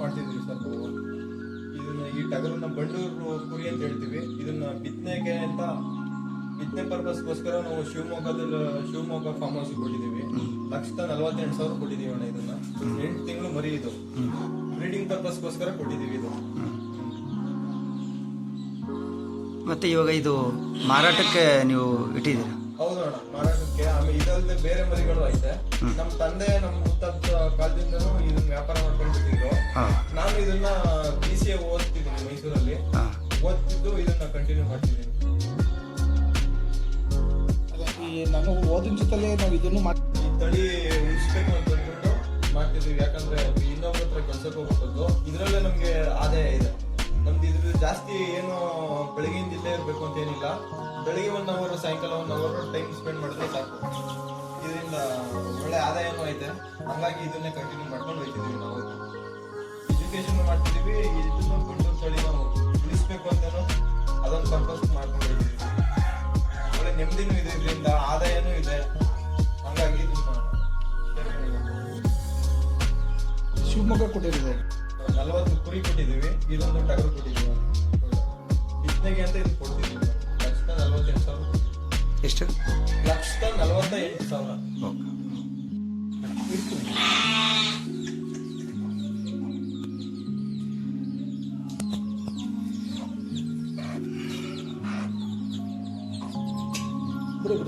ಮಾಡ್ತಿದ್ವಿ ಸರ್ ಇದನ್ನ ಈ ಟಗರನ್ನ ಬಂಡೂರು ಕುರಿ ಅಂತ ಹೇಳ್ತೀವಿ. ಇದನ್ನ ಬಿತ್ತನೆಗೆ ಅಂತ ಬಿತ್ತನೆ ಪರ್ಪಸ್ಗೋಸ್ಕರ ನಾವು ಶಿವಮೊಗ್ಗದಲ್ಲಿ, ಶಿವಮೊಗ್ಗ ಫಾರ್ಮ್ ಹೌಸ್ ಕೊಟ್ಟಿದ್ದೀವಿ ಲಕ್ಷದ ನಲವತ್ತೆಂಟು ಸಾವಿರ ಕೊಟ್ಟಿದ್ದೀವಿ ಅಣ್ಣ ಇದನ್ನ. ಎಂಟು ತಿಂಗಳು ಮರಿ ಇದು ಬ್ರೀಡಿಂಗ್ ಪರ್ಪಸ್ಗೋಸ್ಕರ ಕೊಟ್ಟಿದ್ದೀವಿ ಇದು ಮತ್ತೆ ಇವಾಗ ಇದು ಮಾರಾಟಕ್ಕೆ ನೀವು ಇಟ್ಟಿದ್ದೀರಾ? ಹೌದು ಅಣ್ಣ ಮಾರಾಟಕ್ಕೆ. ಆಮೇಲೆ ಇದಲ್ಲದೆ ಬೇರೆ ಮರಿಗಳು ಐತೆ. ನಮ್ಮ ತಂದೆ ನಮ್ಮ ಮುತ್ತಪ್ಪ ಕಾಲದಿಂದ ಇದನ್ನ ವ್ಯಾಪಾರ ಮಾಡ್ಕೊಂಡು ಬಿಟ್ಟಿದ್ರು ನಾನು ಇದನ್ನ ಬಿ ಸಿ ಎ ಓದ್ತಿದ್ದೀನಿ ಮೈಸೂರಲ್ಲಿ. ಓದ್ತಿದ್ದು ಇದನ್ನ ಕಂಟಿನ್ಯೂ ಮಾಡ್ತಿದ್ದೀನಿ. ಈ ನಾನು ಓದಿನ ಜೊತೆಲೆ ನಾವು ಇದನ್ನು ಮಾಡಿ ಈ ತಳಿ ಉಳಿಸ್ಬೇಕು ಅಂತ ಅಂದ್ಬಿಟ್ಟು ಮಾಡ್ತಿದ್ವಿ. ಯಾಕಂದ್ರೆ ಇನ್ನೊಬ್ಬರ ಹತ್ರ ಕೆಲ್ಸಕ್ಕೆ ಹೋಗ್ಬೇಕು ಇದ್ರಲ್ಲೇ ನಮ್ಗೆ ಆದಾಯ ಇದೆ. ನಮ್ದು ಇದ್ರ ಜಾಸ್ತಿ ಏನು ಬೆಳಗ್ಗೆಯಿಂದ ಇಲ್ಲೇ ಇರಬೇಕು ಅಂತ ಏನಿಲ್ಲ. ಬೆಳಿಗ್ಗೆ ಒನ್ ಅವರ್ ಸಾಯಂಕಾಲ ಒನ್ ಅವರ್ ಟೈಮ್ ಸ್ಪೆಂಡ್ ಮಾಡಿದ್ರೆ ಸಾಕು. ಇದರಿಂದ ಒಳ್ಳೆ ಆದಾಯನೂ ಐತೆ. ಹಂಗಾಗಿ ಇದನ್ನೇ ಕಂಟಿನ್ಯೂ ಮಾಡ್ಕೊಂಡು ಹೋಗ್ತಿದ್ದೀವಿ ನಾವು. ಎಜುಕೇಶನ್ ಮಾಡ್ತಿದ್ದೀವಿ ಇದನ್ನ ಗುಂಟೂರು ತಳಿ ನಾವು ಉಳಿಸ್ಬೇಕು ಅಂತಾನು ಅದೊಂದು ಪರ್ಪಸ್ ಮಾಡ್ಕೊಂಡು ಒಳ್ಳೆ ನೆಮ್ಮದಿನೂ ಇದೆ ಇದರಿಂದ, ಆದಾಯನೂ ಇದೆ. ಹಂಗಾಗಿ ಇದನ್ನ ಶಿವಮೊಗ್ಗ ಕೊಟ್ಟಿರೋದು. ನಲವತ್ತು ಕುರಿ ಕೊಟ್ಟಿದ್ದೀವಿ ಇದೊಂದು ಟಗರು ಕೊಟ್ಟಿದ್ದೀವಿ. ಬಿತ್ತನೆಗೆ ಅಂತ ಇದು ಕೊಡ್ತಿದ್ದೀವಿ ಲಕ್ಷದ ನಲವತ್ತೆಂಟು ಸಾವಿರ. ಎಷ್ಟು? ಲಕ್ಷದ ನಲವತ್ತ ಎಂಟು ಸಾವಿರ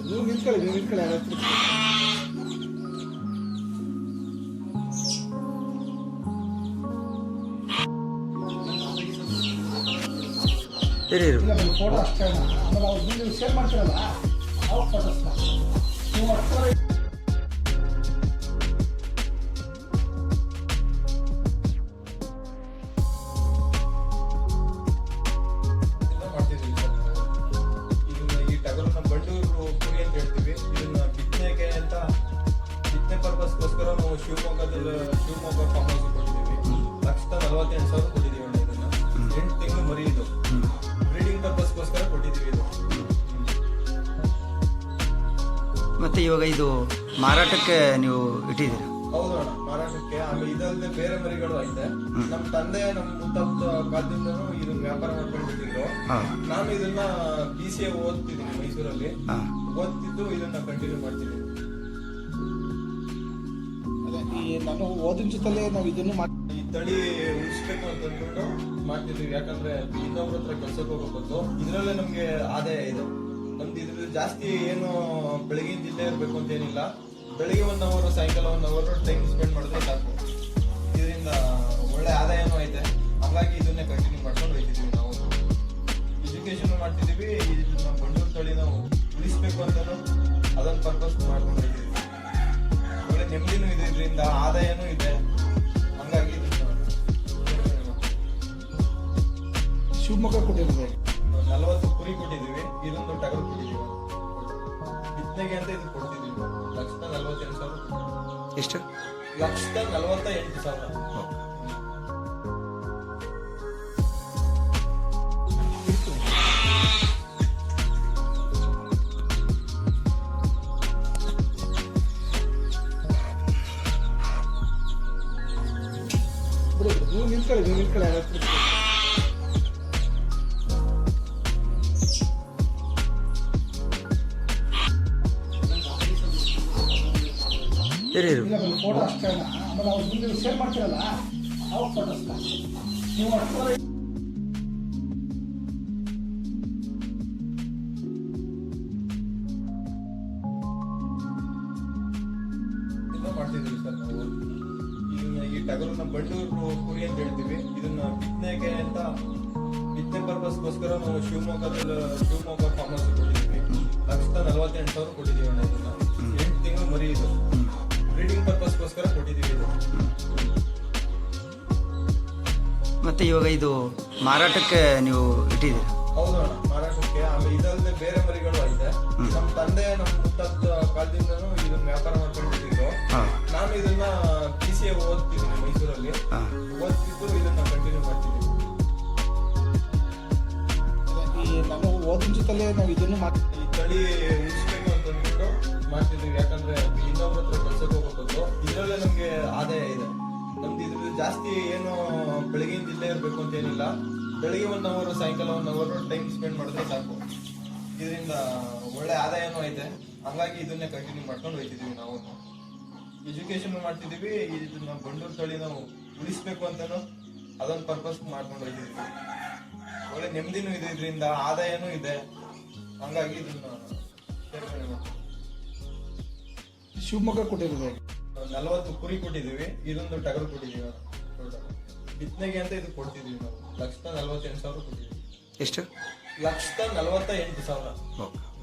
ನೀವು ನಿಂತ್ಕೊಳ್ಳಿ ನೀವು ನಿಂತ್ಕೊಳ್ಳಿ ಇರಿ ಇರು ಇಲ್ಲ ನಿಮ್ಮ ಫೋಟೋ ಅಷ್ಟೇ ಅಣ್ಣ. ಆಮೇಲೆ ಅವ್ರು ನೀವು ಶೇರ್ ಮಾಡ್ತೀರಲ್ಲ? ಅವ್ರ ಫೋಟೋಸ್ನ ನೀವು ಅಂತ ಹೇಳ್ತೀವಿ. ಇದನ್ನ ಬಿತ್ತನೆಗೆ ಅಂತ ಬಿತ್ತನೆ ಪರ್ಪಸ್ಗೋಸ್ಕರ ನಾವು ಶಿವಮೊಗ್ಗದಲ್ಲಿ ಶಿವಮೊಗ್ಗ ಫಾರ್ಮ್ ಹೌಸ್ ಕೊಟ್ಟಿದ್ದೀವಿ. ಲಕ್ಷದ ನಲವತ್ತೆಂಟು ಸಾವಿರ ಕೊಟ್ಟಿದ್ದೀವಿ ಅಣ್ಣ ಇದನ್ನ. ಎಂಟು ತಿಂಗಳು ಮರಿ ಇದು ಮತ್ತು ಇವಾಗ ಇದು ಮಾರಾಟಕ್ಕೆ ನೀವು ಇಟ್ಟಿದ್ದೀರಾ? ಹೌದು ಅಣ್ಣ ಮಾರಾಟಕ್ಕೆ. ಆಮೇಲೆ ಇದಲ್ಲದೆ ಬೇರೆ ಮರಿಗಳು ಐತೆ. ನಮ್ಮ ತಂದೆ ನಮ್ಮ ಮುತ್ತಪ್ಪ ಕಾಲದಿಂದನೂ ಇದನ್ನ ವ್ಯಾಪಾರ ಮಾಡ್ಕೊಂಡು ಬಿಟ್ಟಿದ್ರು ಹಾಂ. ನಾನು ಇದನ್ನ ಬಿ ಸಿ ಎ ಓದ್ತಿದ್ದೀನಿ ಮೈಸೂರಲ್ಲಿ. ಓದ್ತಿದ್ದು ಇದನ್ನ ಕಂಟಿನ್ಯೂ ಮಾಡ್ತೀನಿ. ಅದೇ ಈ ನಾನು ಓದಿನ ಜೊತೆ ನಾವು ಇದನ್ನು ಮಾಡಿ ಈ ತಳಿ ಉಳಿಸ್ಬೇಕು ಅಂತ ಅಂದ್ಕೊಂಡು ಮಾಡ್ತಿದ್ದೀವಿ. ಯಾಕಂದ್ರೆ ಇನ್ನೊಬ್ರ ಹತ್ರ ಕೆಲ್ಸಕ್ಕೆ ಹೋಗ್ಬೇಕು. ಇದ್ರಲ್ಲೇ ನಮ್ಗೆ ಆದಾಯ ಇದೆ. ನಮ್ದು ಇದ್ರ ಜಾಸ್ತಿ ಏನು ಬೆಳಗಿನ ಇಲ್ಲೇ ಇರಬೇಕು ಅಂತ ಏನಿಲ್ಲ. ಬೆಳಿಗ್ಗೆ ಒನ್ ಅವರ್ ಸಾಯಂಕಾಲ ಒನ್ ಅವರು ಟೈಮ್ ಸ್ಪೆಂಡ್ ಮಾಡಿದ್ರೆ ಸಾಕು. ಇದರಿಂದ ಒಳ್ಳೆ ಆದಾಯನೂ ಐತೆ. ಹಾಗಾಗಿ ಇದನ್ನೇ ಕಂಟಿನ್ಯೂ ಮಾಡ್ಕೊಂಡು ಹೋಗ್ತಿದ್ದೀವಿ ನಾವು. ಎಜುಕೇಶನ್ ಮಾಡ್ತಿದ್ದೀವಿ ಇದನ್ನ ಬಂಡೂರು ತಳಿ ನಾವು ಉಳಿಸ್ಬೇಕು ಅಂತಲೂ ಅದನ್ನು ಪರ್ಪಸ್ ಮಾಡ್ಕೊಂಡು ಹೋಗ್ತಿದ್ದೀವಿ ಒಳ್ಳೆ ನೆಮ್ಮದಿನೂ ಇದೆ ಇದರಿಂದ ಆದಾಯನೂ ಇದೆ. ಹಂಗಾಗಿ ಶಿವಮೊಗ್ಗ ಕೊಟ್ಟಿರ್ಬೇಕು ನಲವತ್ತು ಕುರಿ ಕೊಟ್ಟಿದ್ದೀವಿ ಇದೊಂದು ಟಗರು ಕೊಟ್ಟಿದ್ದೀವಿ. ಬಿತ್ತನೆಗೆ ಅಂತ ಇದು ಕೊಡ್ತಿದ್ದೀವಿ ಲಕ್ಷದ ನಲ್ವತ್ತೆಂಟು ಸಾವಿರ ಎಷ್ಟು? ಲಕ್ಷದ ನಲವತ್ತ ಎಂಟು ಸಾವಿರ ನಿಂತ್ಕೊಳ್ಳಿ ನಿಂತ್ಕೊಳ್ಳಿ ಇರಿ ಇರು. ಇಲ್ಲ ಫೋಟೋ ಅಷ್ಟೇ ಅಣ್ಣ. ಆಮೇಲೆ ಅವ್ರು ನೀವು ಶೇರ್ ಮಾಡ್ತೀರಲ್ಲ? ನೀವು ಮಾಡ್ತಿದ್ದೀವಿ ಸರ್ ನಾವು. ಇದನ್ನ ಈ ಟಗರನ್ನ ಬಂಡೂರು ಕುರಿ ಅಂತ ಹೇಳ್ತೀವಿ. ಇದನ್ನ ಬಿತ್ತನೆಗೆ ಅಂತ ಬಿತ್ತನೆ ಪರ್ಪಸ್ಗೋಸ್ಕರ ನಾವು ಶಿವಮೊಗ್ಗದಲ್ಲಿ ಶಿವಮೊಗ್ಗ ಫಾರ್ಮರ್ಸ್ ಕೊಟ್ಟಿದ್ದೀವಿ. ಕೊಟ್ಟಿದ್ದೀವಿ ಇದು ಮತ್ತು ಇವಾಗ ಇದು ಮಾರಾಟಕ್ಕೆ ನೀವು ಇಟ್ಟಿದ್ದೀರಾ? ಹೌದು ಅಣ್ಣ ಮಾರಾಟಕ್ಕೆ. ಆಮೇಲೆ ಇದಲ್ಲದೆ ಬೇರೆ ಮರಿಗಳು ಐತೆ. ನಮ್ಮ ತಂದೆ ನಮ್ಮ ಮುತ್ತಪ್ಪ ಕಾಲದಿಂದನೂ ಇದನ್ನ ವ್ಯಾಪಾರ ಮಾಡ್ಕೊಂಡು ಬಿಟ್ಟಿದ್ರು ಹಾಂ. ನಾನು ಇದನ್ನ ಪಿ ಸಿ ಎ ಓದ್ತಿದ್ದೀನಿ ಮೈಸೂರಲ್ಲಿ. ಓದ್ತಿದ್ದು ಇದನ್ನ ಕಂಟಿನ್ಯೂ ಮಾಡ್ತಿದ್ದೀನಿ ನಾನು ಓದಿನ ಜೊತೆಲೆ ನಾವು ಇದನ್ನು ಮಾಡಿ ಈ ತಳಿ ಉಳಿಸ್ಬೇಕು ಅಂತ ಅಂದ್ಬಿಟ್ಟು ಮಾಡ್ತಿದ್ದೀವಿ. ಯಾಕಂದ್ರೆ ಇರಬೇಕು ಅಂತ ಏನಿಲ್ಲ. ಬೆಳಿಗ್ಗೆ ಒನ್ ಅವರ್ ಸಾಯಂಕಾಲ ಒನ್ ಅವರ್ ಟೈಮ್ ಸ್ಪೆಂಡ್ ಮಾಡಿದ್ರೆ ಸಾಕು. ಇದರಿಂದ ಒಳ್ಳೆ ಆದಾಯನೂ ಐತೆ. ಹಂಗಾಗಿ ಇದನ್ನೇ ಕಂಟಿನ್ಯೂ ಮಾಡ್ಕೊಂಡು ಹೋಗ್ತಿದ್ದೀವಿ ನಾವು. ಎಜುಕೇಶನ್ ಮಾಡ್ತಿದ್ದೀವಿ ಇದನ್ನ ಬಂಡೂರು ತಳಿ ನಾವು ಉಳಿಸ್ಬೇಕು ಅಂತಾನು ಅದೊಂದು ಪರ್ಪಸ್ ಮಾಡ್ಕೊಂಡು ಹೋಗ್ತಿದ್ದೀವಿ ಒಳ್ಳೆ ನೆಮ್ಮದಿನೂ ಇದೆ ಇದರಿಂದ ಆದಾಯನೂ ಇದೆ. ಹಂಗಾಗಿ ಇದನ್ನ ಸೇರ್ಪಡೆ ಮಾಡ್ತೀವಿ ಶಿವಮೊಗ್ಗ ಕೊಟ್ಟಿದ್ದೀವಿ ನಲವತ್ತು ಕುರಿ ಕೊಟ್ಟಿದ್ದೀವಿ ಇದೊಂದು ಟಗರು ಕೊಟ್ಟಿದ್ದೀವಿ ಬಿತ್ತನೆಗೆ ಅಂತ ಇದು ಕೊಡ್ತಿದ್ವಿ ನಾವು. ಲಕ್ಷದ ನಲವತ್ತೆಂಟು ಸಾವಿರ ಕೊಟ್ಟಿದೀವಿ ಎಷ್ಟು? ಲಕ್ಷದ ನಲವತ್ತ ಎಂಟು ಸಾವಿರ. ಓಕೆ.